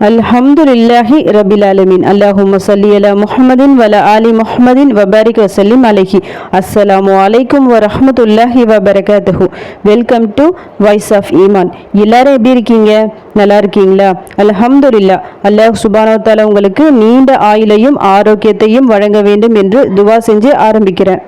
அல்ஹம்துலில்லாஹி ரபில் அலமின் அல்லாஹும்ம சல்லி அலா முஹம்மதின் வல ஆலி முஹம்மதின் வபாரிக் வசல்லிம் அலஹி. அஸ்ஸலாமு அலைக்கும் வ ரஹ்மத்துல்லாஹி வ வெல்கம் டு வாய்ஸ் ஆஃப் ஈமான் எல்லாரும் எப்படி இருக்கீங்க? நல்லா இருக்கீங்களா? அல்ஹம்துலில்லா அல்லாஹ் சுபானோ உங்களுக்கு நீண்ட ஆயுளையும் ஆரோக்கியத்தையும் வழங்க வேண்டும் என்று துவா செஞ்சு ஆரம்பிக்கிறேன்.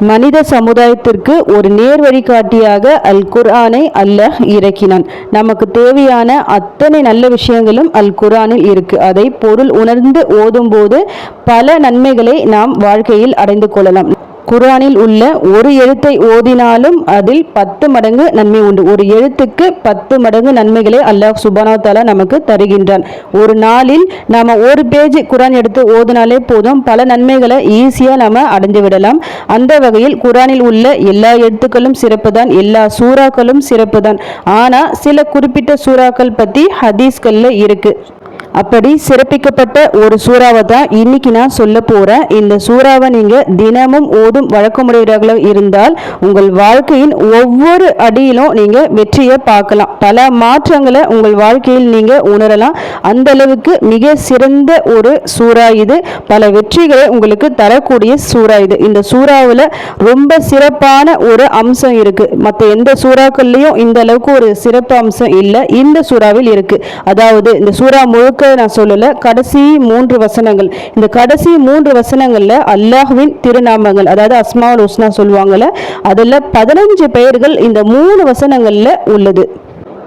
மனித சமுதாயத்திற்கு ஒரு நேர் வழிகாட்டியாக அல் குர்ஆனை அல்லாஹ் இறக்கினான். நமக்கு தேவையான அத்தனை நல்ல விஷயங்களும் அல் குர்ஆனில் இருக்கு. அதை பொருள் உணர்ந்து ஓதும்போது பல நன்மைகளை நாம் வாழ்க்கையில் அடைந்து கொள்ளலாம். குர்ஆனில் உள்ள ஒரு எழுத்தை ஓதினாலும் அதில் பத்து மடங்கு நன்மை உண்டு. ஒரு எழுத்துக்கு பத்து மடங்கு நன்மைகளை அல்லாஹ் சுபானா தாலா நமக்கு தருகின்றான். ஒரு நாளில் நாம் ஒரு பேஜ் குரான் எடுத்து ஓதினாலே போதும். பல நன்மைகளை ஈஸியாக நம்ம அடைந்து விடலாம். அந்த வகையில் குர்ஆனில் உள்ள எல்லா எழுத்துக்களும் சிறப்பு தான் எல்லா சூறாக்களும் சிறப்பு தான் ஆனால் சில குறிப்பிட்ட சூறாக்கள் பற்றி ஹதீஸ்களில் இருக்குது அப்படி சிறப்பிக்கப்பட்ட ஒரு சூறாவை தான் இன்னைக்கு நான் சொல்ல போகிறேன் இந்த சூறாவை நீங்கள் தினமும் ஓதும் வழக்கமுடையவர்களாக இருந்தால் உங்கள் வாழ்க்கையின் ஒவ்வொரு அடியிலும் நீங்கள் வெற்றியை பார்க்கலாம். பல மாற்றங்களை உங்கள் வாழ்க்கையில் நீங்கள் உணரலாம். அந்த அளவுக்கு மிக சிறந்த ஒரு சூறா இது. பல வெற்றிகளை உங்களுக்கு தரக்கூடிய சூறா இது. இந்த சூறாவில் ரொம்ப சிறப்பான ஒரு அம்சம் இருக்குது மற்ற எந்த சூறாக்கள்லையும் இந்த அளவுக்கு ஒரு சிறப்பு அம்சம் இல்லை. இந்த சூறாவில் இருக்குது அதாவது இந்த சூறா முழுக்க நான் சொல்லலை. கடைசி மூன்று வசனங்கள். இந்த கடைசி மூன்று வசனங்களில் அல்லாஹ்வின் திருநாமங்கள் அதாவது அஸ்மாவுல் உஸ்னா சொல்லுவாங்கல்ல அதில் பதினஞ்சு பெயர்கள் இந்த மூணு வசனங்களில் உள்ளது.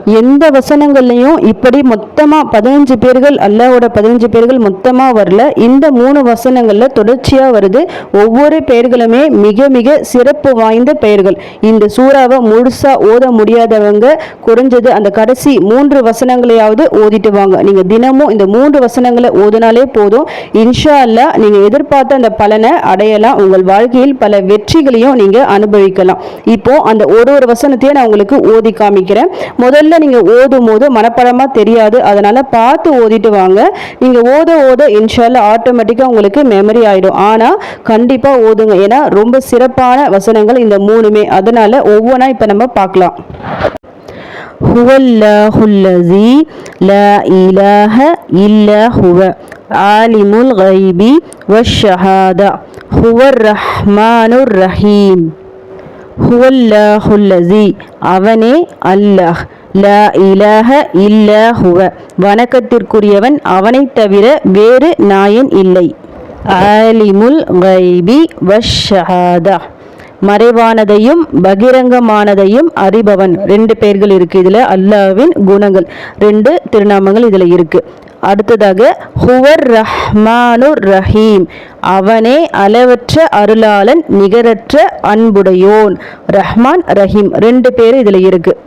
எந்த வசனங்கள்லையும் இப்படி மொத்தமாக பதினஞ்சு பேர்கள் அல்லாவோட பதினஞ்சு பேர்கள் மொத்தமாக வரல. இந்த மூணு வசனங்களில் தொடர்ச்சியாக வருது. ஒவ்வொரு பெயர்களுமே மிக மிக சிறப்பு வாய்ந்த பெயர்கள். இந்த சூறாவை முழுசாக ஓத முடியாதவங்க குறைஞ்சது அந்த கடைசி மூன்று வசனங்களையாவது ஓதிட்டு வாங்க. நீங்கள் தினமும் இந்த மூன்று வசனங்களை ஓதினாலே போதும். இன்ஷா அல்லா நீங்கள் எதிர்பார்த்த அந்த பலனை அடையலாம். உங்கள் வாழ்க்கையில் பல வெற்றிகளையும் நீங்கள் அனுபவிக்கலாம். இப்போ அந்த ஒரு ஒரு வசனத்தையும் நான் உங்களுக்கு ஓதி காமிக்கிறேன். முதல்ல நீங்க ஓதும் போது மனப்படமா தெரியாது அதனால பார்த்து ஓதிட்டு வாங்க நீங்க ஓத ஓத இன்ஷால்ல ஆட்டோமேட்டிக்கா உங்களுக்கு மெமரி ஆயிடும் ஆனா கண்டிப்பா ஓதுங்க ஏன்னா ரொம்ப சிறப்பான வசனங்கள் இந்த மூணுமே அதனால ஒவ்வொன்றா இப்ப நம்ம பார்க்கலாம் هو الله الذي لا إله إلا هو عالم الغيب والشهادة هو الرحمن الرحيم ஹுவல்லாஹுல்லசி அவனே அல்லாஹ் லா இலாஹ இல்லா ஹுவ வணக்கத்திற்குரியவன் அவனைத் தவிர வேறு நாயன் இல்லை. ஆலிமுல் கைபி வஷஹாதா மறைவானதையும் பகிரங்கமானதையும் அறிபவன். ரெண்டு பெயர்கள் இருக்கு இதுல அல்லாவின் குணங்கள். ரெண்டு திருநாமங்கள் இதுல இருக்கு. அடுத்ததாக ஹுவர் ரஹ்மானுர் ரஹீம். அவனே அளவற்ற அருளாளன் நிகரற்ற அன்புடையோன். ரஹ்மான் ரஹீம். ரெண்டு பேர் இதுல இருக்கு.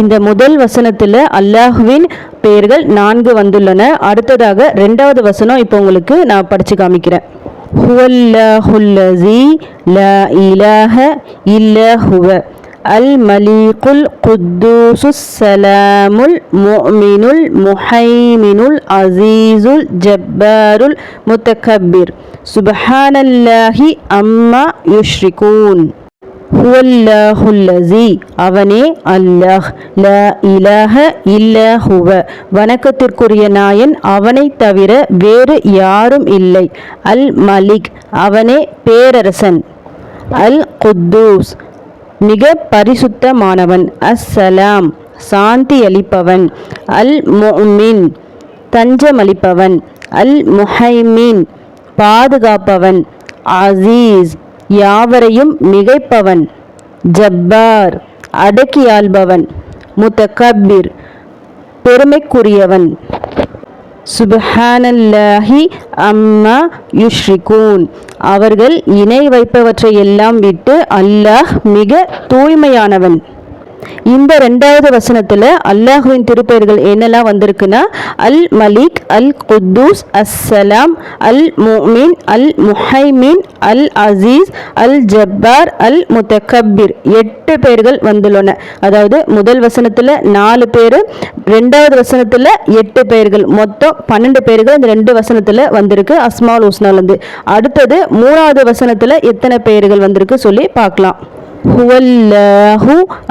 இந்த முதல் வசனத்தில் அல்லாஹுவின் பெயர்கள் நான்கு வந்துள்ளன. அடுத்ததாக ரெண்டாவது வசனம் இப்போ உங்களுக்கு நான் படித்து காமிக்கிறேன். ஹுவல்லாஹுல்லி லா இலாஹ இல்ல ஹுவ அல் மலீகுல் குத்தூசுஸ் சலாமுல் முமினுல் முஹைமினுல் அசீசுல் ஜப்பாருல் முத்தகபிர் சுபஹானல்லாஹி அம்மா யுஷ்ரிகூன். ஹுவல்லாஹுல்லசி அவனே அல்லாஹ். ல இலஹ இல்ல ஹுவ. வணக்கத்திற்குரிய நாயன் அவனை தவிர வேறு யாரும் இல்லை. அல் மலிக். அவனே பேரரசன். அல் குத்தூஸ். மிக பரிசுத்தமானவன். அஸ்ஸலாம். சாந்தி அளிப்பவன் அல் முமின் தஞ்சமளிப்பவன். அல் முஹைமீன். பாதுகாப்பவன். அசீஸ். யாவரையும் மிகைப்பவன் ஜப்பார் அடக்கியாள்பவன் முத்தகபிர் பெருமைக்குரியவன். சுபஹானல்லாஹி அம்மா யுஷ்ரிகூன். அவர்கள் இணை வைப்பவற்றை எல்லாம் விட்டு அல்லாஹ் மிக தூய்மையானவன். இந்த ரெண்டாவது வசனத்தில் அல்லாஹுவின் திருப்பெயர்கள் என்னெல்லாம் வந்திருக்குன்னா அல் மலிக் அல் குத்தூஸ் அஸ்ஸலாம் அல் முமின் அல் முஹைமீன் அல் அசீஸ் அல் ஜப்பார் அல் முத்தகபிர் எட்டு பேர்கள் வந்துள்ளன. அதாவது முதல் வசனத்தில் நாலு பேர் ரெண்டாவது வசனத்தில் எட்டு பேர்கள் மொத்தம் பன்னெண்டு பேர்கள் இந்த ரெண்டு வசனத்தில் வந்திருக்கு அஸ்மால் உஸ்னாலேருந்து அடுத்தது மூணாவது வசனத்தில் எத்தனை பெயர்கள் வந்திருக்கு சொல்லி பார்க்கலாம். هو الله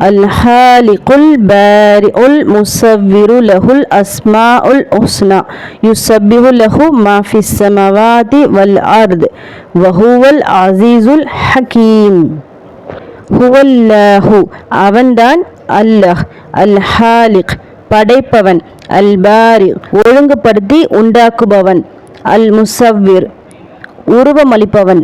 الخالق البارئ المصور له الأسماء الحسنى يسبح له ما في السماوات والأرض وهو العزيز الحكيم ஹுவல்லாஹு அவன்தான் அல்லாஹ் அல் ஹாலிக் படைப்பவன் அல் பாரி ஒழுங்குபடுத்தி உண்டாக்குபவன் அல் முசவ்விர் உருவமளிப்பவன்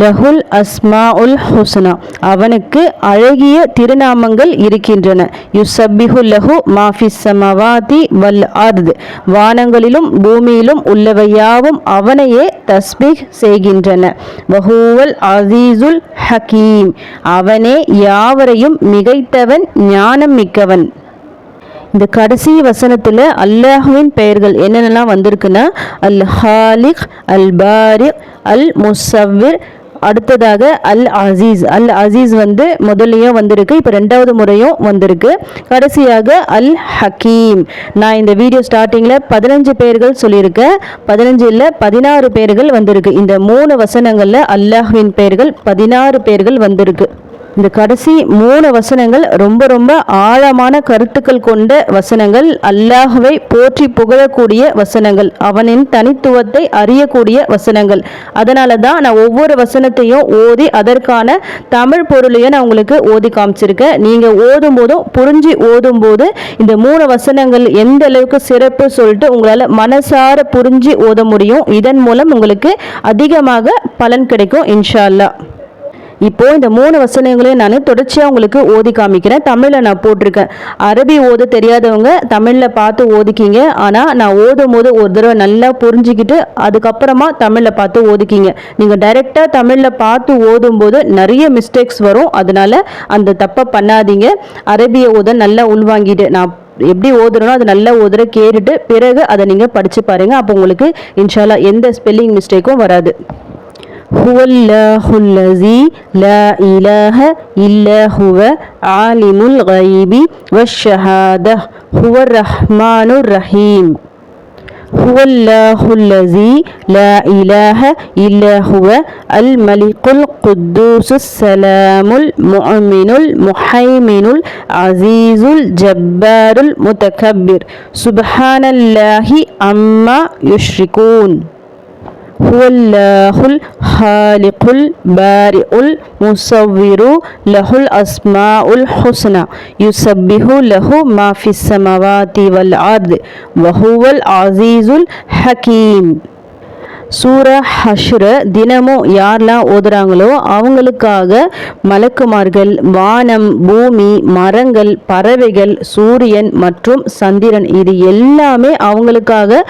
லஹுல் அஸ்மா உல் ஹுஸ்னா. அவனுக்கு அழகிய திருநாமங்கள் இருக்கின்றன. யுசப்பிஹு லஹு மாஃபிஸ் சமவாதி வல் அர்த். வானங்களிலும் பூமியிலும் உள்ளவையாவும் அவனையே தஸ்பீக் செய்கின்றன. வஹூவல் அசீசுல் ஹக்கீம் அவனே யாவரையும் மிகைத்தவன் ஞானம் மிக்கவன் இந்த கடைசி வசனத்தில் அல்லாஹுவின் பெயர்கள் என்னென்னலாம் வந்திருக்குன்னா அல் ஹாலிக் அல் பாரிக் அல் முசவ்விர் அடுத்ததாக அல் அசீஸ். அல் அசீஸ் வந்து முதல்லையும் வந்திருக்கு. இப்போ ரெண்டாவது முறையும் வந்திருக்கு. கடைசியாக அல் ஹக்கீம். நான் இந்த வீடியோ ஸ்டார்டிங்கில் பதினஞ்சு பேர்கள் சொல்லியிருக்கேன் பதினஞ்சு இல்லை பதினாறு பேர்கள் வந்திருக்கு. இந்த மூணு வசனங்களில் அல்லாஹுவின் பெயர்கள் பதினாறு பேர்கள் வந்திருக்கு. இந்த கடைசி மூணு வசனங்கள் ரொம்ப ரொம்ப ஆழமான கருத்துக்கள் கொண்ட வசனங்கள். அல்லாஹுவை போற்றி புகழக்கூடிய வசனங்கள். அவனின் தனித்துவத்தை அறியக்கூடிய வசனங்கள். அதனால தான் நான் ஒவ்வொரு வசனத்தையும் ஓதி அதற்கான தமிழ் பொருளையும் நான் உங்களுக்கு ஓதி காமிச்சிருக்கேன். நீங்கள் ஓதும் போதும் புரிஞ்சு ஓதும் போது இந்த மூணு வசனங்கள் எந்த அளவுக்கு சிறப்பு சொல்லிட்டு உங்களால் மனசார புரிஞ்சு ஓத முடியும். இதன் மூலம் உங்களுக்கு அதிகமாக பலன் கிடைக்கும் இன்ஷா அல்லா இப்போ இந்த மூணு வசனங்களையும் நான் தொடர்ச்சியாக உங்களுக்கு ஓதி காமிக்கிறேன். தமிழில் நான் போட்டிருக்கேன். அரபி ஓத தெரியாதவங்க தமிழில் பார்த்து ஓதிக்கிங்க. ஆனால் நான் ஓதும் போது ஒரு தடவை நல்லா புரிஞ்சுக்கிட்டு அதுக்கப்புறமா தமிழில் பார்த்து ஓதிக்கிங்க. நீங்கள் டைரெக்டாக தமிழில் பார்த்து ஓதும் போது நிறைய மிஸ்டேக்ஸ் வரும். அதனால அந்த தப்பை பண்ணாதீங்க. அரபிய ஓத நல்லா உள்வாங்கிட்டு நான் எப்படி ஓதுறனோ அது நல்லா ஓதுற கேட்டுட்டு பிறகு அதை நீங்கள் படித்து பாருங்கள் அப்போ உங்களுக்கு இன்ஷால்லா எந்த ஸ்பெல்லிங் மிஸ்டேக்கும் வராது. هو الله الذي لا إله إلا هو عالم الغيب والشهادة هو الرحمن الرحيم. هو الله الذي لا إله إلا هو الملك القدوس السلام المؤمن المحيمن العزيز الجبار المتكبر. سبحان الله عما يشركون. ஹுவல்லாஹுல் ஹாலிகுல் பாரிஉல் முசவ்விரு லஹுல் அஸ்மாஉல் ஹுஸ்னா யுசப்பிஹு லஹு மாஃபிஸ் சமவாதி வல் ஆர்த் வஹுவல் அசீசுல் ஹக்கீம் சூரா ஹஷ்ர தினமும் யாரெல்லாம் ஓதுறாங்களோ அவங்களுக்காக மலக்குமார்கள் வானம் பூமி மரங்கள் பறவைகள் சூரியன் மற்றும் சந்திரன் இது எல்லாமே அவங்களுக்காக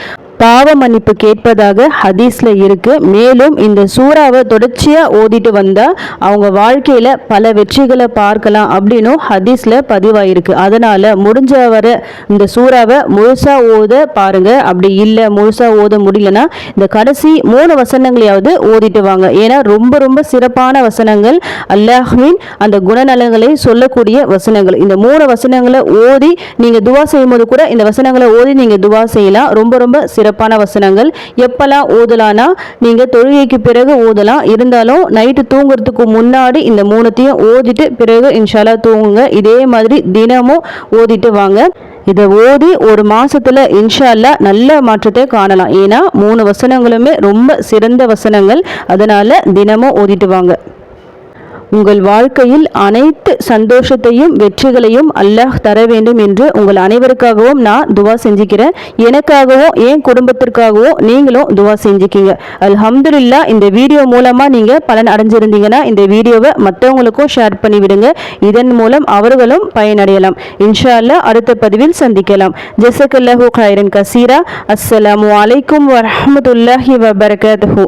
பாவ மன்னிப்பு கேட்பதாக ஹதீஸில் இருக்கு. மேலும் இந்த சூறாவை தொடர்ச்சியாக ஓதிட்டு வந்தால் அவங்க வாழ்க்கையில் பல வெற்றிகளை பார்க்கலாம் அப்படின்னும் ஹதீஸில் பதிவாயிருக்கு. அதனால் முடிஞ்ச வர இந்த சூறாவை முழுசாக ஓத பாருங்கள் அப்படி இல்லை முழுசாக ஓத முடியலன்னா இந்த கடைசி மூணு வசனங்களையாவது ஓதிட்டு வாங்க. ஏன்னா ரொம்ப ரொம்ப சிறப்பான வசனங்கள். அல்லாஹ்வின் அந்த குணநலங்களை சொல்லக்கூடிய வசனங்கள். இந்த மூணு வசனங்களை ஓதி நீங்கள் துவா செய்யும் போது கூட இந்த வசனங்களை ஓதி நீங்கள் துவா செய்யலாம். ரொம்ப ரொம்ப சிறப்பு சிறப்பான வசனங்கள். எப்பெல்லாம் ஓதலானா நீங்கள் தொழுகைக்கு பிறகு ஓதலாம் இருந்தாலும் நைட்டு தூங்குறதுக்கு முன்னாடி இந்த மூணுத்தையும் ஓதிட்டு பிறகு இன்ஷாலா தூங்குங்க. இதே மாதிரி தினமும் ஓதிட்டு வாங்க. இதை ஓதி ஒரு மாசத்துல இன்ஷால்லா நல்ல மாற்றத்தை காணலாம். ஏன்னா மூணு வசனங்களுமே ரொம்ப சிறந்த வசனங்கள். அதனால தினமும் ஓதிட்டு வாங்க. உங்கள் வாழ்க்கையில் அனைத்து சந்தோஷத்தையும் வெற்றிகளையும் அல்லாஹ் தர வேண்டும் என்று உங்கள் அனைவருக்காகவும் நான் துவா செஞ்சுக்கிறேன். எனக்காகவும் என் குடும்பத்திற்காகவும் நீங்களும் துவா செஞ்சுக்கிங்க. அல்ஹம்துல்லா இந்த வீடியோ மூலமாக நீங்கள் பலன் அடைஞ்சிருந்தீங்கன்னா இந்த வீடியோவை மற்றவங்களுக்கும் ஷேர் பண்ணிவிடுங்க. இதன் மூலம் அவர்களும் பயனடையலாம். இன்ஷா அல்லா அடுத்த பதிவில் சந்திக்கலாம். ஜெசக்கல்லாஹூ ஹைரன் கசீரா. அஸ்ஸலாமு அலைக்கும் வரமத்துல்லாஹி வபரகாத்துஹூ.